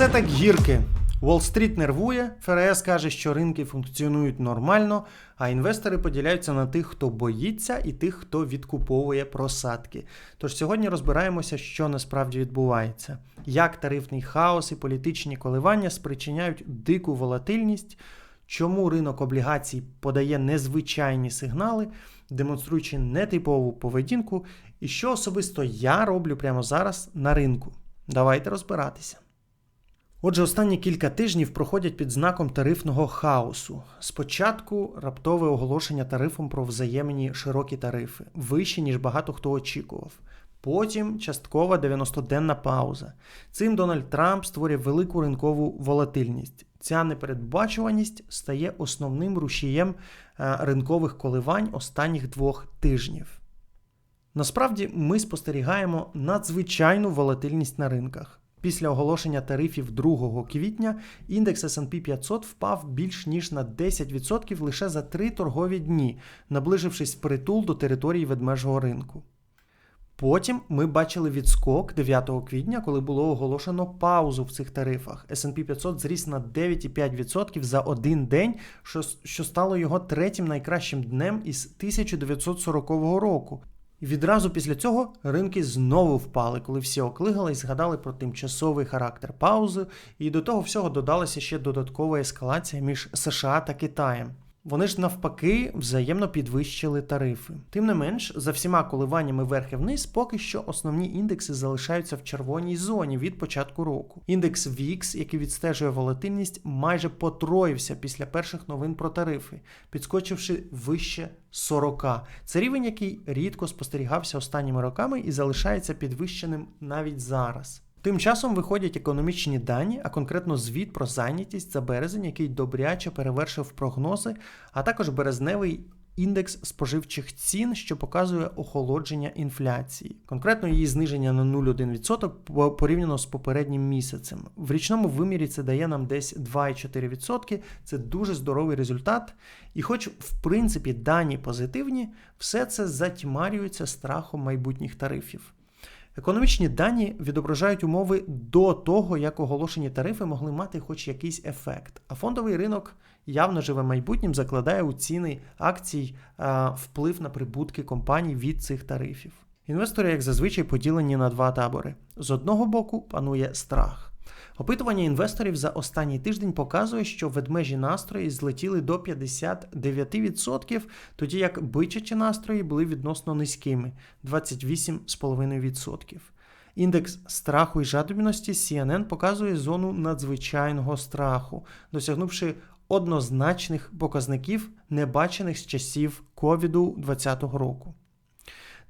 все так гірки. Уолл-стріт нервує, ФРС каже, що ринки функціонують нормально, а інвестори поділяються на тих, хто боїться, і тих, хто відкуповує просадки. Тож сьогодні розбираємося, що насправді відбувається, як тарифний хаос і політичні коливання спричиняють дику волатильність, чому ринок облігацій подає незвичайні сигнали, демонструючи нетипову поведінку, і що особисто я роблю прямо зараз на ринку. Давайте розбиратися. Отже, останні кілька тижнів проходять під знаком тарифного хаосу. Спочатку раптове оголошення тарифом про взаємні широкі тарифи, вищі, ніж багато хто очікував. Потім часткова 90-денна пауза. Цим Дональд Трамп створює велику ринкову волатильність. Ця непередбачуваність стає основним рушієм е, ринкових коливань останніх двох тижнів. Насправді ми спостерігаємо надзвичайну волатильність на ринках. Після оголошення тарифів 2 квітня індекс S&P 500 впав більш ніж на 10% лише за три торгові дні, наближившись впритул до території ведмежого ринку. Потім ми бачили відскок 9 квітня, коли було оголошено паузу в цих тарифах. S&P 500 зріс на 9,5% за один день, що, що стало його третім найкращим днем із 1940 року. І відразу після цього ринки знову впали, коли всі оклигали і згадали про тимчасовий характер паузи, і до того всього додалася ще додаткова ескалація між США та Китаєм. Вони ж навпаки взаємно підвищили тарифи. Тим не менш, за всіма коливаннями вверх і вниз, поки що основні індекси залишаються в червоній зоні від початку року. Індекс VIX, який відстежує волатильність, майже потроївся після перших новин про тарифи, підскочивши вище 40. Це рівень, який рідко спостерігався останніми роками і залишається підвищеним навіть зараз. Тим часом виходять економічні дані, а конкретно звіт про зайнятість за березень, який добряче перевершив прогнози, а також березневий індекс споживчих цін, що показує охолодження інфляції. Конкретно її зниження на 0,1% порівняно з попереднім місяцем. В річному вимірі це дає нам десь 2,4%. Це дуже здоровий результат. І, хоч, в принципі, дані позитивні, все це затьмарюється страхом майбутніх тарифів. Економічні дані відображають умови до того, як оголошені тарифи могли мати хоч якийсь ефект. А фондовий ринок явно живе майбутнім, закладає у ціни акцій вплив на прибутки компаній від цих тарифів. Інвестори, як зазвичай, поділені на два табори. З одного боку панує страх. Опитування інвесторів за останній тиждень показує, що ведмежі настрої злетіли до 59%, тоді як бичачі настрої були відносно низькими 28,5%. Індекс страху і жадібності CNN показує зону надзвичайного страху, досягнувши однозначних показників, не бачених з часів ковіду 2020 року.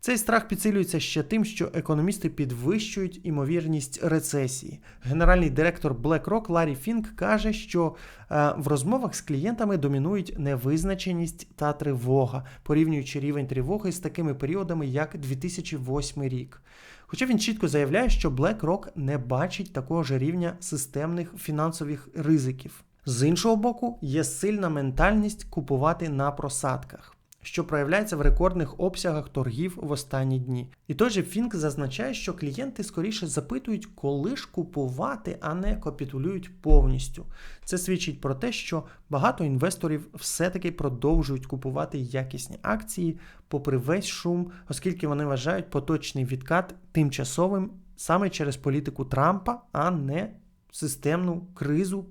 Цей страх підсилюється ще тим, що економісти підвищують імовірність рецесії. Генеральний директор BlackRock Ларі Фінк каже, що е, в розмовах з клієнтами домінують невизначеність та тривога, порівнюючи рівень тривоги з такими періодами, як 2008 рік. Хоча він чітко заявляє, що BlackRock не бачить такого ж рівня системних фінансових ризиків. З іншого боку, є сильна ментальність купувати на просадках що проявляється в рекордних обсягах торгів в останні дні. І той же Фінк зазначає, що клієнти скоріше запитують, коли ж купувати, а не капітулюють повністю. Це свідчить про те, що багато інвесторів все-таки продовжують купувати якісні акції, попри весь шум, оскільки вони вважають поточний відкат тимчасовим саме через політику Трампа, а не системну кризу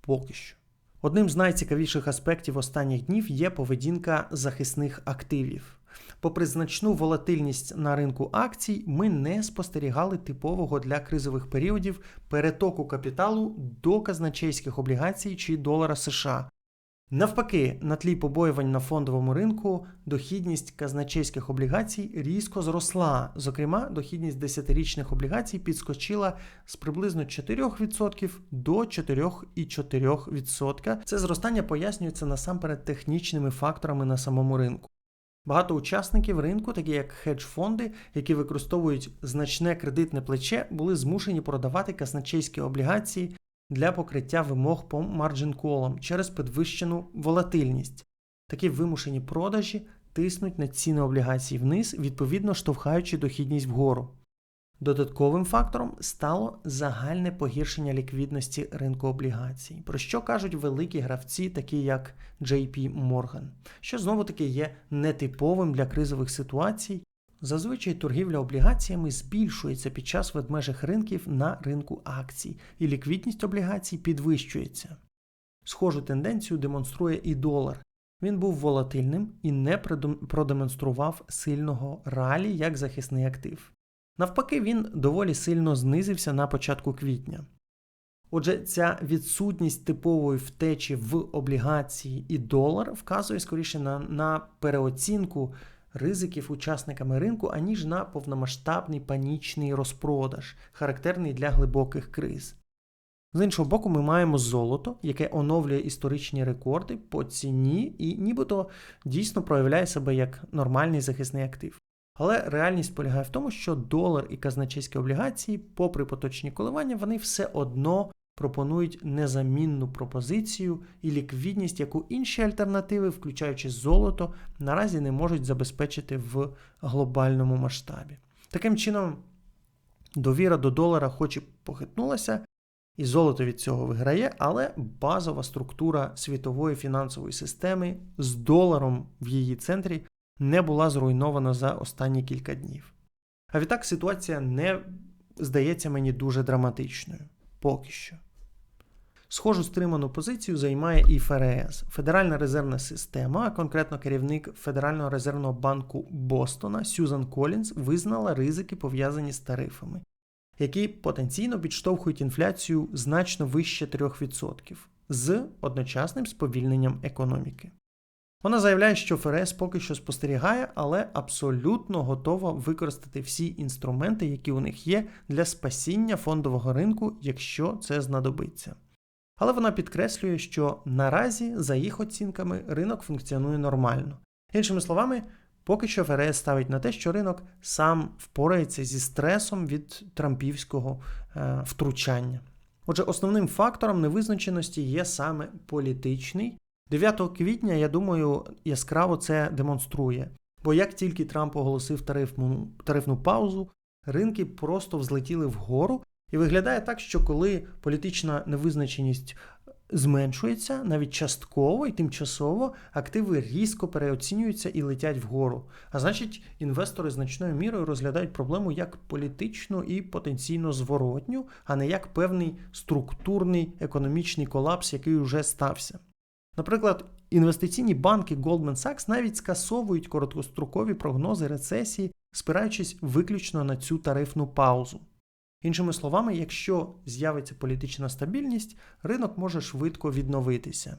поки що. Одним з найцікавіших аспектів останніх днів є поведінка захисних активів. Попри значну волатильність на ринку акцій, ми не спостерігали типового для кризових періодів перетоку капіталу до казначейських облігацій чи долара США. Навпаки, на тлі побоювань на фондовому ринку дохідність казначейських облігацій різко зросла. Зокрема, дохідність 10-річних облігацій підскочила з приблизно 4% до 4,4%. Це зростання пояснюється насамперед технічними факторами на самому ринку. Багато учасників ринку, такі як хедж-фонди, які використовують значне кредитне плече, були змушені продавати казначейські облігації для покриття вимог по марджин-колам через підвищену волатильність. Такі вимушені продажі тиснуть на ціни облігацій вниз, відповідно штовхаючи дохідність вгору. Додатковим фактором стало загальне погіршення ліквідності ринку облігацій, про що кажуть великі гравці, такі як JP Morgan, що знову таки є нетиповим для кризових ситуацій. Зазвичай торгівля облігаціями збільшується під час ведмежих ринків на ринку акцій, і ліквідність облігацій підвищується. Схожу тенденцію демонструє і долар. Він був волатильним і не продемонстрував сильного ралі як захисний актив. Навпаки, він доволі сильно знизився на початку квітня. Отже, ця відсутність типової втечі в облігації і долар вказує скоріше на, на переоцінку ризиків учасниками ринку, аніж на повномасштабний панічний розпродаж, характерний для глибоких криз. З іншого боку, ми маємо золото, яке оновлює історичні рекорди по ціні і нібито дійсно проявляє себе як нормальний захисний актив. Але реальність полягає в тому, що долар і казначейські облігації, попри поточні коливання, вони все одно пропонують незамінну пропозицію і ліквідність, яку інші альтернативи, включаючи золото, наразі не можуть забезпечити в глобальному масштабі. Таким чином, довіра до долара, хоч і похитнулася, і золото від цього виграє, але базова структура світової фінансової системи з доларом в її центрі не була зруйнована за останні кілька днів. А відтак ситуація не здається мені дуже драматичною. Поки що. Схожу стриману позицію займає і ФРС Федеральна резервна система, а конкретно керівник Федерального резервного банку Бостона Сюзан Колінс визнала ризики пов'язані з тарифами, які потенційно підштовхують інфляцію значно вище 3% з одночасним сповільненням економіки. Вона заявляє, що ФРС поки що спостерігає, але абсолютно готова використати всі інструменти, які у них є, для спасіння фондового ринку, якщо це знадобиться. Але вона підкреслює, що наразі, за їх оцінками, ринок функціонує нормально. Іншими словами, поки що ФРС ставить на те, що ринок сам впорається зі стресом від трампівського е, втручання. Отже, основним фактором невизначеності є саме політичний. 9 квітня, я думаю, яскраво це демонструє. Бо як тільки Трамп оголосив тарифну, тарифну паузу, ринки просто взлетіли вгору, і виглядає так, що коли політична невизначеність зменшується, навіть частково і тимчасово активи різко переоцінюються і летять вгору. А значить, інвестори значною мірою розглядають проблему як політичну і потенційно зворотню, а не як певний структурний економічний колапс, який вже стався. Наприклад, інвестиційні банки Goldman Sachs навіть скасовують короткострокові прогнози рецесії, спираючись виключно на цю тарифну паузу. Іншими словами, якщо з'явиться політична стабільність, ринок може швидко відновитися.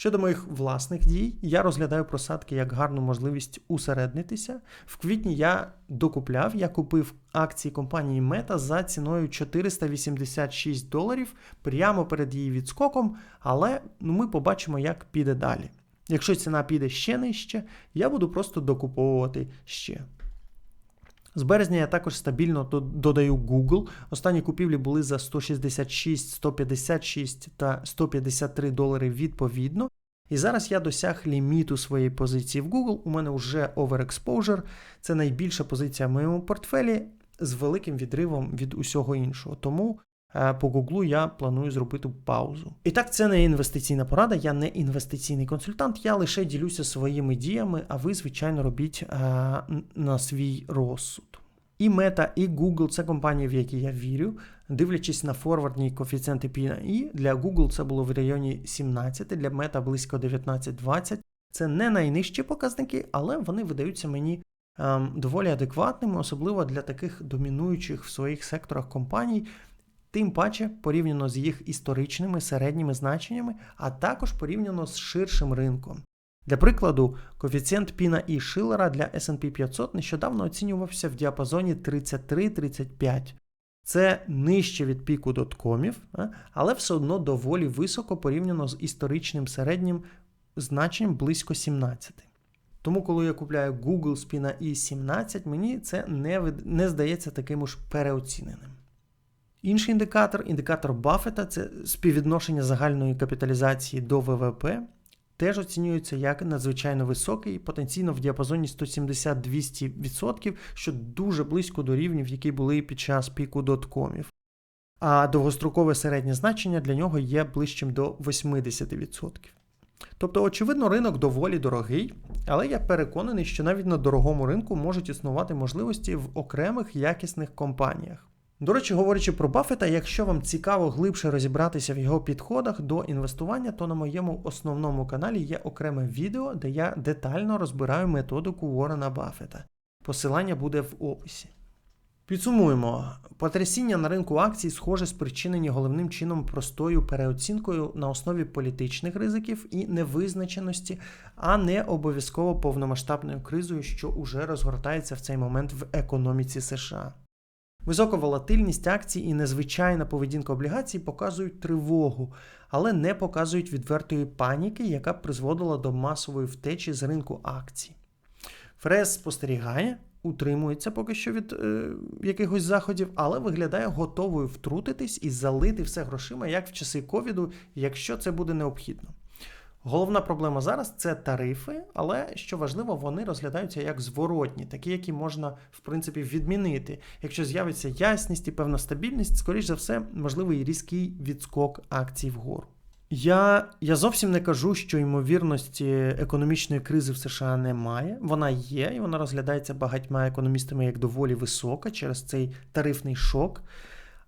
Щодо моїх власних дій, я розглядаю просадки як гарну можливість усереднитися. В квітні я докупляв, я купив акції компанії Meta за ціною 486 доларів прямо перед її відскоком, але ну, ми побачимо, як піде далі. Якщо ціна піде ще нижче, я буду просто докуповувати ще. З березня я також стабільно додаю Google. Останні купівлі були за 166, 156 та 153 долари відповідно. І зараз я досяг ліміту своєї позиції в Google. У мене вже overexposure. Це найбільша позиція в моєму портфелі з великим відривом від усього іншого. Тому по Гуглу я планую зробити паузу. І так, це не інвестиційна порада, я не інвестиційний консультант, я лише ділюся своїми діями, а ви, звичайно, робіть е, на свій розсуд. І Meta, і Google це компанії, в які я вірю. Дивлячись на форвардні коефіцієнти P/E, для Google це було в районі 17, для Meta близько 19-20. Це не найнижчі показники, але вони видаються мені ем, доволі адекватними, особливо для таких домінуючих в своїх секторах компаній, тим паче порівняно з їх історичними середніми значеннями, а також порівняно з ширшим ринком. Для прикладу, коефіцієнт Піна і Шилера для SP 500 нещодавно оцінювався в діапазоні 33-35. Це нижче від піку доткомів, але все одно доволі високо порівняно з історичним середнім значенням близько 17. Тому, коли я купляю Google Spina i 17, мені це не, не здається таким уж переоціненим. Інший індикатор індикатор Баффета це співвідношення загальної капіталізації до ВВП. теж оцінюється як надзвичайно високий, потенційно в діапазоні 170-200%, що дуже близько до рівнів, які були під час піку доткомів. А довгострокове середнє значення для нього є ближчим до 80%. Тобто, очевидно, ринок доволі дорогий, але я переконаний, що навіть на дорогому ринку можуть існувати можливості в окремих якісних компаніях. До речі, говорячи про Баффета, якщо вам цікаво глибше розібратися в його підходах до інвестування, то на моєму основному каналі є окреме відео, де я детально розбираю методику Уоррена Баффета. Посилання буде в описі. Підсумуємо, потрясіння на ринку акцій, схоже, спричинені головним чином простою переоцінкою на основі політичних ризиків і невизначеності, а не обов'язково повномасштабною кризою, що уже розгортається в цей момент в економіці США. Висока волатильність акцій і незвичайна поведінка облігацій показують тривогу, але не показують відвертої паніки, яка б призводила до масової втечі з ринку акцій. ФРС спостерігає, утримується поки що від е, якихось заходів, але виглядає готовою втрутитись і залити все грошима, як в часи ковіду, якщо це буде необхідно. Головна проблема зараз це тарифи, але що важливо, вони розглядаються як зворотні, такі, які можна в принципі відмінити. Якщо з'явиться ясність і певна стабільність, скоріш за все, можливий різкий відскок акцій вгору. Я, я зовсім не кажу, що ймовірності економічної кризи в США немає. Вона є, і вона розглядається багатьма економістами як доволі висока через цей тарифний шок.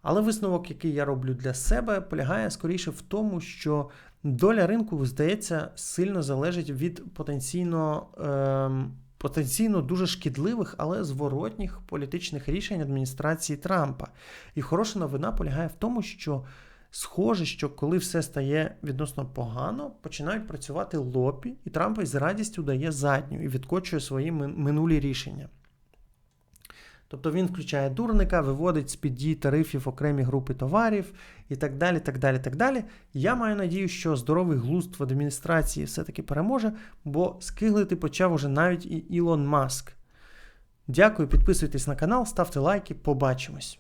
Але висновок, який я роблю для себе, полягає скоріше в тому, що доля ринку, здається, сильно залежить від потенційно. Ем, Потенційно дуже шкідливих, але зворотніх політичних рішень адміністрації Трампа. І хороша новина полягає в тому, що схоже, що коли все стає відносно погано, починають працювати лобі, і Трамп із радістю дає задню і відкочує свої минулі рішення. Тобто він включає дурника, виводить з-під дій тарифів окремі групи товарів і так далі. так далі, так далі. Я маю надію, що здоровий глузд в адміністрації все-таки переможе, бо скиглити почав уже навіть і Ілон Маск. Дякую, підписуйтесь на канал, ставте лайки, побачимось.